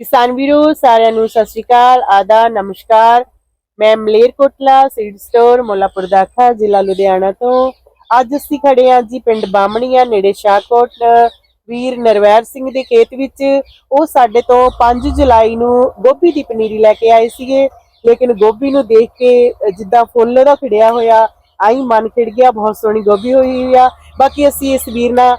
ਕਿਸਾਨ ਵੀਰੋ, ਸਾਰਿਆਂ ਨੂੰ ਸਤਿ ਸ਼੍ਰੀ ਅਕਾਲ ਆਦਾ ਨਮਸਕਾਰ। ਮੈਂ ਮਲੇਰਕੋਟਲਾ ਸੀਡ ਸਟੋਰ, ਮੁੱਲਾਪੁਰ ਦਾਖਾ ਜ਼ਿਲ੍ਹਾ ਲੁਧਿਆਣਾ ਤੋਂ। ਅੱਜ ਅਸੀਂ ਖੜੇ ਹਾਂ ਜੀ ਪਿੰਡ ਬਾਮਣੀਆਂ ਨੇੜੇ ਸ਼ਾਹਕੋਟ, ਵੀਰ ਨਰਵੈਰ ਸਿੰਘ ਦੇ ਖੇਤ ਵਿੱਚ। ਉਹ ਸਾਡੇ ਤੋਂ 5 ਜੁਲਾਈ ਨੂੰ ਗੋਭੀ ਦੀ ਪਨੀਰੀ ਲੈ ਕੇ ਆਏ ਸੀਗੇ। ਲੇਕਿਨ ਗੋਭੀ ਨੂੰ ਦੇਖ ਕੇ ਜਿੱਦਾਂ ਫੁੱਲ ਉਹਦਾ ਖਿੜਿਆ ਹੋਇਆ, ਆਈ ਮਨ ਖਿੜ ਗਿਆ, ਬਹੁਤ ਸੋਹਣੀ ਗੋਭੀ ਹੋਈ ਆ। ਬਾਕੀ ਅਸੀਂ ਇਸ ਵੀਰ ਨਾਲ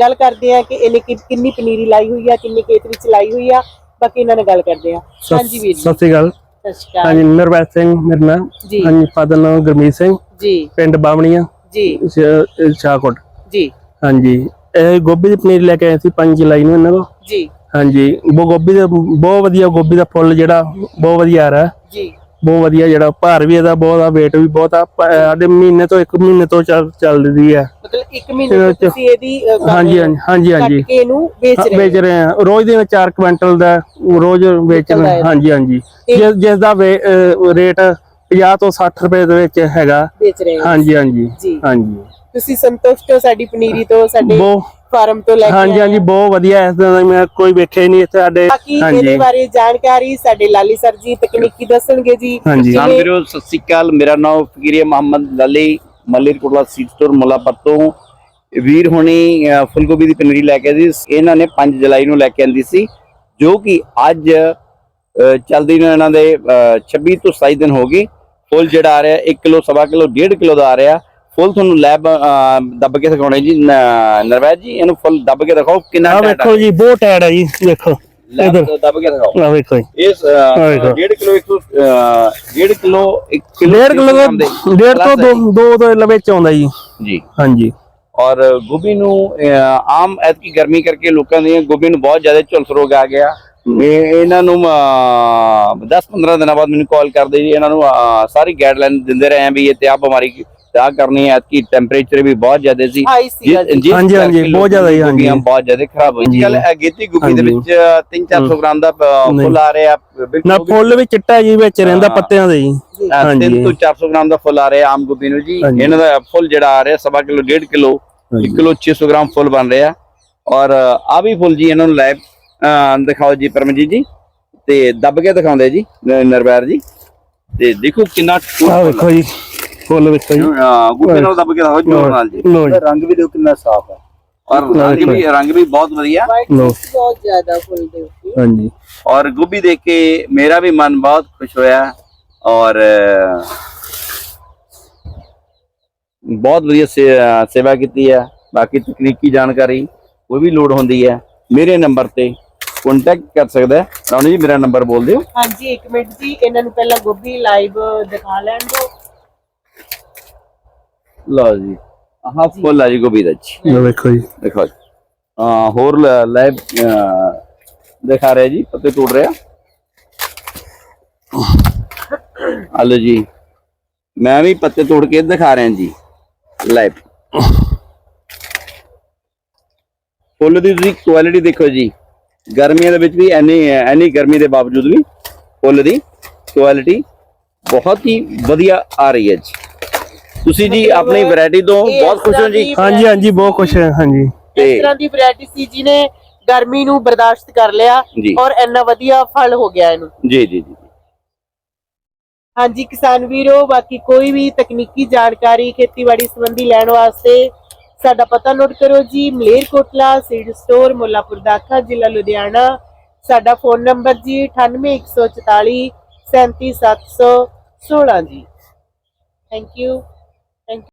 ਗੱਲ ਕਰਦੇ ਆ ਕਿ ਇਹਨੇ ਕਿ- ਕਿੰਨੀ ਪਨੀਰੀ ਲਾਈ ਹੋਈ ਆ ਕਿੰਨੇ ਖੇਤ ਵਿੱਚ ਲਾਈ ਹੋਈ ਆ ਬਾਕੀ ਇਹਨਾਂ ਨਾਲ ਗੱਲ ਕਰਦੇ ਆ। ਹਾਂਜੀ ਵੀਰ ਜੀ। ਸਤਿ ਸ਼੍ਰੀ ਅਕਾਲ। ਸਤਿ ਸ਼੍ਰੀ ਅਕਾਲ। ਹਾਂਜੀ ਨਰਵੈਰ ਸਿੰਘ ਮੇਰਾ ਨਾਮ ਜੀ। ਹਾਂਜੀ ਫਾਦਰ ਨਾਮ ਗੁਰਮੀਤ ਸਿੰਘ। ਜੀ। ਪਿੰਡ ਬਾਵਣੀਆਂ। ਜੀ। ਸ਼ਾਹਕੋਟ। ਜੀ। ਹਾਂਜੀ ਇਹ ਗੋਭੀ ਦੀ ਪਨੀਰ ਲੈ ਕੇ ਆਏ ਸੀ 5 ਜੁਲਾਈ ਨੂੰ ਇਹਨਾਂ ਕੋਲ। ਜੀ। ਹਾਂਜੀ ਉਹ ਗੋਭੀ ਦਾ ਬਹੁਤ ਵਧੀਆ ਗੋਭੀ ਦਾ ਫੁੱਲ ਜਿਹੜਾ ਬਹੁਤ ਵਧੀਆ ਆ ਰਿਹਾ। ਜੀ। ਬਹੁਤ ਵਧੀਆ ਜਿਹੜਾ ਭਾਰ ਵੀ ਇਹਦਾ ਬਹੁਤ ਆ weight ਵੀ ਬਹੁਤ ਆ ਸਾਡੇ ਮਹੀਨੇ ਤੋਂ ਇੱਕ ਮਹੀਨੇ ਤੋਂ ਚੱਲ ਚੱਲਦੀ ਆ। ਮਤਲਬ 1 ਮਹੀਨੇ ਤੋਂ ਤੁਸੀਂ ਇਹਦੀ ਹਾਂਜੀ ਹਾਂਜੀ ਹਾਂਜੀ ਹਾਂਜੀ। ਇਹਨੂੰ ਵੇਚ ਰਹੇ ਵੇਚ। ਰਹੇ ਆ। ਰੋਜ਼ ਦੇ ਵਿੱਚ 4 ਕੁਇੰਟਲ ਦਾ ਰੋਜ਼ ਵੇਚ ਰਹੇ। ਹਾਂਜੀ ਹਾਂਜੀ। ਜਿਸ ਦਾ ਰੇਟ 50 ਤੋਂ 60 ਰੁਪਏ ਦੇ ਵਿੱਚ ਹੈਗਾ। ਵੇਚ ਰਹੇ ਹਾਂਜੀ ਹਾਂਜੀ। ਹਾਂਜੀ। ਤੁਸੀਂ ਸੰਤੁਸ਼ਟ ਹੋ ਸਾਡੀ ਪਨੀਰੀ ਤੋਂ ਸਾਡੇ ਫਾਰਮ ਤੋਂ ਲੈ ਕੇ ਹਾਂਜੀ ਹਾਂਜੀ? ਬਹੁਤ ਵਧੀਆ ਇਸ ਤਰ੍ਹਾਂ ਦਾ ਮੈਂ ਕੋਈ ਵੇਖਿਆ ਹੀ ਨਹੀਂ ਇੱਥੇ ਸਾਡੇ। ਬਾਕੀ ਇਹਦੇ ਹਾਂਜੀ। ਬਾਰੇ ਜਾਣਕਾਰੀ ਸਾਡੇ ਲਾਲੀ ਸਰ ਜੀ ਤਕਨੀਕੀ ਦੱਸਣਗੇ ਜੀ। ਕਿਸਾਨ ਵੀਰੋ ਸਤਿ ਸ਼੍ਰੀ ਅਕਾਲ। ਮੇਰਾ ਨਾਮ ਫਕੀਰੀਆ ਮੁਹੰਮਦ ਲਲੀ ਮਲੇਰਕੋਟਲਾ ਸੀਡ ਸਟੋਰ ਮੁਲਾਪਰ ਤੋਂ। ਵੀਰ ਹੁਣੀ ਫੁੱਲਗੋਭੀ ਦੀ ਪਨੀਰੀ ਲੈ ਕੇ ਆਏ ਸੀ। ਇਹਨਾਂ ਨੇ 5 ਜੁਲਾਈ ਨੂੰ ਲੈ ਕੇ ਆਂਦੀ ਸੀ ਜੋ ਕਿ ਅੱਜ ਚੱਲਦੀ ਨੂੰ ਇਹਨਾਂ ਦੇ ਅਹ, 26 ਤੋਂ 27 ਦਿਨ ਹੋ ਗਏ। ਫੁੱਲ ਜਿਹੜਾ ਆ ਰਿਹਾ 1 ਕਿਲੋ ਸਵਾ ਕਿਲੋ 1.5 ਕਿਲੋ ਦਾ ਆ ਰਿਹਾ। ਫੁੱਲ ਤੁਹਾਨੂੰ ਲੈਬ ਦੱਬ ਕੇ ਦਿਖਾਉਣੇ ਜੀ ਨਰਵੈਜ ਜੀ ਇਹਨੂੰ ਫੁੱਲ ਦੱਬ ਕੇ ਦਿਖਾਓ ਕਿੰਨਾ ਟਾਈਟ ਵੇਖੋ ਜੀ ਬਹੁਤ ਟਾਇਰ ਹੈ ਜੀ ਦੇਖੋ ਲੈਬ ਇੱਧਰ। ਦੱਬ ਕੇ ਦਿਖਾਓ। ਆ ਵੇਖੋ ਇਸ ਆਹ ਵੇਖੋ। 1.5 ਕਿਲੋ 1.5 ਕਿਲੋ 1 ਕਿਲੋ ਡੇਢ ਕਿਲੋ ਦਾ ਡੇਢ ਤੋਂ ਦੋ ਦੋ ਦੇ ਵਿੱਚ ਆਉਂਦਾ ਜੀ। ਜੀ। ਹਾਂਜੀ। ਔਰ ਗੋਭੀ ਨੂੰ ਆਮ ਐਤਕੀ ਗਰਮੀ ਕਰਕੇ ਲੋਕਾਂ ਦੀਆਂ ਗੋਭੀ ਨੂੰ ਬਹੁਤ ਜ਼ਿਆਦਾ ਝੁਲਸ ਰੋਗ ਆ ਗਿਆ। ਇਹ ਇਹਨਾਂ ਨੂੰ 10-15 ਦਿਨਾਂ ਬਾਅਦ ਮੈਨੂੰ ਕਾਲ ਕਰਦੇ ਜੀ ਇਹਨਾਂ ਨੂੰ ਸਾਰੀ ਗਾਈਡਲਾਈਨ ਦਿੰਦੇ ਰਹੇ ਆ ਵੀ ਇਹ ਤੇ ਆ ਬਿਮਾਰੀ ਤਾਂ ਕਰਨੀ ਹੈ ਐਤਕੀ ਟੈਂਪਰੇਚਰ ਵੀ ਬਹੁਤ ਜ਼ਿਆਦਾ ਸੀ ਹਾਂਜੀ, ਹਾਂਜੀ, ਬਹੁਤ ਜ਼ਿਆਦਾ ਜੀ, ਹਾਂਜੀ। ਬਹੁਤ ਜ਼ਿਆਦਾ ਖਰਾਬ ਹੋਈ। ਕੱਲ ਅਗੇਤੀ ਗੋਭੀ ਦੇ। ਵਿੱਚ 3-400 ਗ੍ਰਾਮ ਦਾ। ਫੁੱਲ ਆ ਰਿਹਾ ਬਿਲਕੁਲ ਨਾ ਫੁੱਲ ਵੀ ਚਿੱਟਾ ਜੀ ਵਿੱਚ ਰਹਿੰਦਾ ਹਾਂ। ਪੱਤਿਆਂ ਦੇ ਜੀ ਜੀ। ਅਹ, ਹਾਂਜੀ। ਤਿੰਨ ਤੋਂ 400 ਗ੍ਰਾਮ ਦਾ ਫੁੱਲ ਆ ਰਿਹਾ ਆਮ ਗੋਭੀ ਨੂੰ ਜੀ। ਇਹਨਾਂ ਦਾ ਫੁੱਲ ਜਿਹੜਾ ਆ ਰਿਹਾ ਸਵਾ ਕਿਲੋ 1.5 ਕਿਲੋ 1 ਕਿਲੋ 600 ਗ੍ਰਾਮ ਫੁੱਲ ਬਣ ਰਿਹਾ ਔਰ ਆ ਵੀ ਫੁੱਲ ਜੀ ਇਹਨਾਂ ਨੂੰ ਲਾਈਵ ਦਿਖਾਓ ਜੀ ਪਰਮਜੀਤ ਜੀ। ਤੇ ਦੱਬ ਕੇ ਦਿਖਾਉਂਦੇ ਜੀ ਨਰਵੈਰ ਜੀ। ਤੇ ਦੇਖੋ ਕਿੰਨਾ ਆ ਵੇਖੋ ਜੀ ਫੁੱਲ ਵੇਖੋ ਜੀ। ਆ ਗੁੱਬੇ ਨਾਲ ਦੱਬ ਕੇ ਦਿਖਾਓ ਜੋਰ ਨਾਲ ਜੀ। ਰੰਗ ਵੀ ਦੇਖੋ ਕਿੰਨਾ ਸਾਫ਼ ਹੈ। ਔਰ ਰੰਗ ਵੀ ਰੰਗ ਵੀ ਬਹੁਤ ਵਧੀਆ। ਲਓ। ਬਹੁਤ ਜ਼ਿਆਦਾ ਫੁੱਲ ਦੇ ਉੱਤੇ। ਹਾਂਜੀ। ਔਰ ਗੋਭੀ ਦੇਖ ਕੇ ਮੇਰਾ ਵੀ ਮਨ ਬਹੁਤ ਖੁਸ਼ ਹੋਇਆ। ਔਰ ਬਹੁਤ ਵਧੀਆ ਸੇ- ਸੇਵਾ ਕੀਤੀ ਹੈ। ਬਾਕੀ ਤਕਨੀਕੀ ਜਾਣਕਾਰੀ ਕੋਈ ਵੀ ਲੋੜ ਹੁੰਦੀ ਹੈ ਮੇਰੇ ਨੰਬਰ ਤੇ ਕੰਟੈਕਟ ਕਰ ਸਕਦਾ ਹੈ ਰਾਣੀ ਜੀ ਮੇਰਾ ਨੰਬਰ ਬੋਲ ਦਿਓ। ਹਾਂਜੀ ਇੱਕ ਮਿੰਟ ਜੀ ਇਹਨਾਂ ਨੂੰ ਪਹਿਲਾਂ ਗੋਭੀ ਲਾਈਵ ਦਿਖਾ ਲੈਣ ਦਿਓ। ਲਓ ਜੀ ਆਹ ਫੁੱਲ ਆ ਜੀ ਗੋਭੀ ਦਾ ਜੀ। ਲਓ ਵੇਖੋ ਜੀ। ਦੇਖੋ ਜੀ ਹਾਂ ਹੋਰ ਲਾਈਵ ਦਿਖਾ ਰਿਹਾ ਜੀ ਪੱਤੇ ਟੁੱਟ ਰਿਹਾ। ਹਲੋ ਜੀ ਮੈਂ ਵੀ ਪੱਤੇ ਤੋੜ ਕੇ ਦਿਖਾ ਰਿਹਾ ਜੀ ਲਾਈਵ ਫੁੱਲ ਦੀ ਤੁਸੀਂ ਕੁਆਲਿਟੀ ਦੇਖੋ ਜੀ। ਗਰਮੀਆਂ ਦੇ ਵਿੱਚ ਵੀ ਐਨੀ ਐਨੀ ਗਰਮੀ ਦੇ ਬਾਵਜੂਦ ਵੀ ਫੁੱਲ ਦੀ ਕੁਆਲਿਟੀ ਬਹੁਤ ਹੀ ਵਧੀਆ ਆ ਰਹੀ ਹੈ ਜੀ। ਤੁਸੀਂ ਜੀ ਆਪਣੀ ਵੈਰਾਈਟੀ ਤੋਂ ਬਹੁਤ ਖੁਸ਼ ਹੋ ਜੀ? ਹਾਂਜੀ ਹਾਂਜੀ ਬਹੁਤ ਖੁਸ਼ ਹੈ ਹਾਂਜੀ। ਇਸ ਤਰ੍ਹਾਂ ਦੀ ਵੈਰਾਈਟੀ ਸੀ ਜਿਹਨੇ ਗਰਮੀ ਨੂੰ ਬਰਦਾਸ਼ਤ ਕਰ ਲਿਆ ਔਰ ਇੰਨਾ ਵਧੀਆ ਫਲ ਹੋ ਗਿਆ ਇਹਨੂੰ। ਜੀ ਜੀ ਜੀ। ਹਾਂਜੀ ਕਿਸਾਨ ਵੀਰੋ ਬਾਕੀ ਕੋਈ ਵੀ ਤਕਨੀਕੀ ਜਾਣਕਾਰੀ ਖੇਤੀਬਾੜੀ ਸੰਬੰਧੀ ਲੈਣ ਵਾਸਤੇ ਸਾਡਾ ਪਤਾ ਨੋਟ ਕਰੋ ਜੀ ਮਲੇਰਕੋਟਲਾ ਸੀਡ ਸਟੋਰ, ਮੁੱਲਾਪੁਰ ਦਾਖਾ ਜ਼ਿਲ੍ਹਾ ਲੁਧਿਆਣਾ। ਸਾਡਾ ਫੋਨ ਨੰਬਰ ਜੀ 98144 37716 ਜੀ। Thank you thank